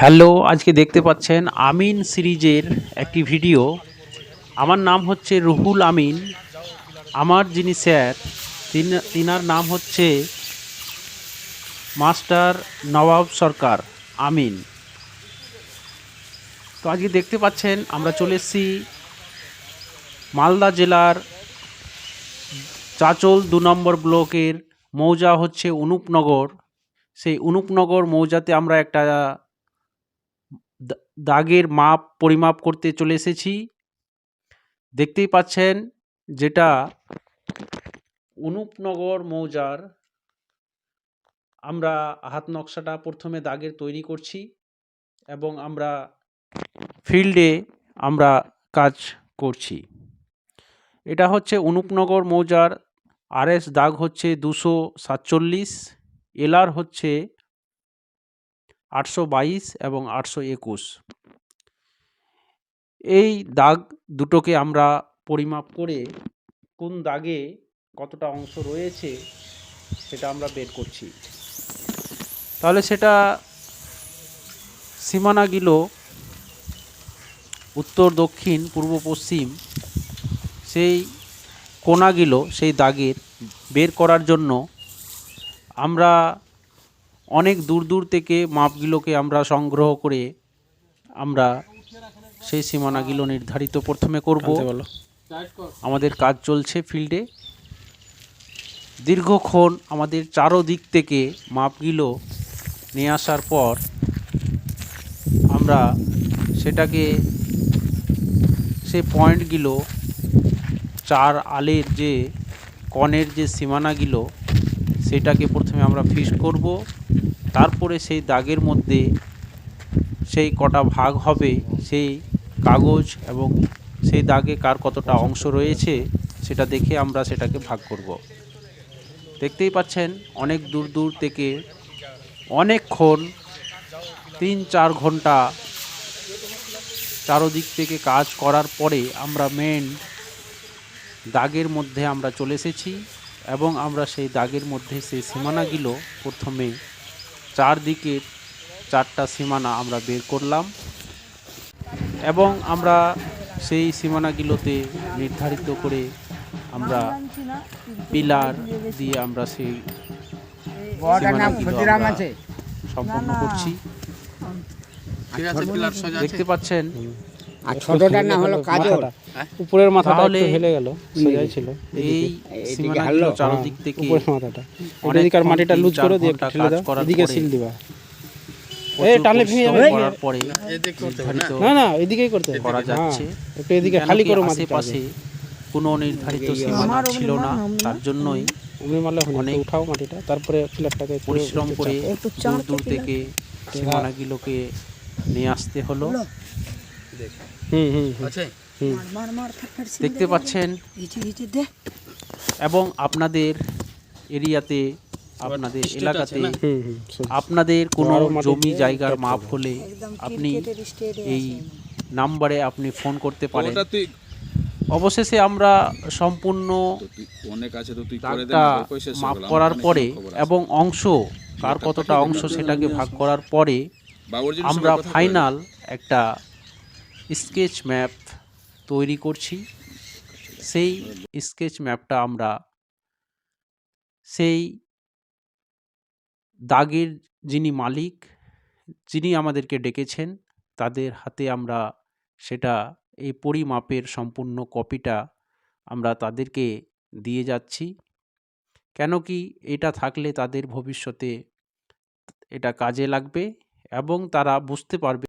Hello, আজকে দেখতে পাচ্ছেন আমিন সিরিজের একটি ভিডিও। আমার নাম হচ্ছে রুহুল আমিন। আমার যিনি স্যার, তিন, তিনার নাম হচ্ছে মাস্টার নবাব সরকার আমিন। তো আজকে দেখতে পাচ্ছেন, আমরা চলে এসেছি মালদা জেলার চাচল দু নম্বর ব্লকের মৌজা হচ্ছে অনুপনগর। সেই অনুপনগর মৌজাতে আমরা একটা দাগের মাপ, পরিমাপ করতে চলে এসেছি। দেখতেই পাচ্ছেন যেটা অনুপনগর মৌজার। আমরা হাত নকশাটা প্রথমে দাগের তৈরি করছি এবং আমরা ফিল্ডে আমরা কাজ করছি। এটা হচ্ছে অনুপনগর মৌজার। আরএস দাগ হচ্ছে দুশো সাতচল্লিশ, এলআর হচ্ছে আটশো বাইশ এবং আটশো একুশ। এই দাগ দুটোকে আমরা পরিমাপ করে কোন দাগে কতটা অংশ রয়েছে সেটা আমরা বের করছি। তাহলে সেটা সীমানা সীমানাগুলো উত্তর, দক্ষিণ, পূর্ব, পশ্চিম, সেই কোনাগুলো সেই দাগের বের করার জন্য আমরা অনেক দূর দূর থেকে মাপগুলোকে আমরা সংগ্রহ করে আমরা সেই সীমানাগুলো নির্ধারিত প্রথমে করব। আমাদের কাজ চলছে ফিল্ডে। দীর্ঘক্ষণ আমাদের চারোদিক থেকে মাপগুলো নিয়ে আসার পর আমরা সেটাকে সে পয়েন্টগুলো চার আলের যে কনের যে সীমানাগুলো সেটাকে প্রথমে আমরা ফিক্স করব। তারপরে সেই দাগের মধ্যে সেই কটা ভাগ হবে, সেই কাগজ এবং সেই দাগে কার কতটা অংশ রয়েছে, সেটা দেখে আমরা সেটাকে ভাগ করব। দেখতেই পাচ্ছেন, অনেক দূর দূর থেকে অনেকক্ষণ তিন চার ঘণ্টা চারোদিক থেকে কাজ করার পরে আমরা মেন দাগের মধ্যে আমরা চলে এসেছি। এবং আমরা সেই দাগের মধ্যে সেই সীমানাগুলো প্রথমে চারদিকের চারটা সীমানা আমরা বের করলাম এবং আমরা সেই সীমানাগুলোতে নির্ধারিত করে আমরা পিলার দিয়ে আমরা সেই সম্পন্ন করছি। ঠিক আছে পিলার সোজা আছে। দেখতে পাচ্ছেন? আর ছোটটার নাম হলো কাজল। উপরের মাথাটা তাহলে একটু হেলে গেল সোজাই ছিল এই সীমানাগুলো চারদিক থেকে উপরের মাথাটা। অনেকক্ষণ এদিকে মাটিটা লুজ করে দিয়ে একটু ঠেলে দাও এদিকে সিল দিবা। এই, টানলে ভেঙে যাবে। করার পরে না? না এদিকেই করতে হবে। করা যাচ্ছে। হ্যাঁ, একটু এদিকে খালি করো মাটিটা আশেপাশে কোনো নির্ধারিত সীমানা ছিল না তার জন্যই অমনি মারলে অনেক উঠাও মাটিটা তারপরে ফিলারটাকে একটু পরিশ্রম করে। দূর দূর থেকে সীমানাগুলোকে নিয়ে আসতে হলো। হুম হুম হুম, আছে? দেখতে পাচ্ছেন? এবং আপনাদের এরিয়াতে আপনাদের এলাকাতে হুম হুম আপনাদের কোনো জমি জায়গার মাপ হলে আপনি এই নাম্বারে আপনি ফোন করতে পারেন। অবশেষে আমরা সম্পূর্ণ মাপ করার পরে। এবং অংশ কার কতটা অংশ সেটাকে ভাগ করার পরে আমরা ফাইনাল একটা স্কেচ ম্যাপ তৈরি করছি। সেই স্কেচ ম্যাপটা আমরা সেই দাগের যিনি মালিক, যিনি আমাদেরকে ডেকেছেন, তাদের হাতে আমরা সেটা, এই পরিমাপের সম্পূর্ণ কপিটা আমরা তাদেরকে দিয়ে যাচ্ছি। কেন কি এটা থাকলে তাদের ভবিষ্যতে এটা কাজে লাগবে এবং তারা বুঝতে পারবে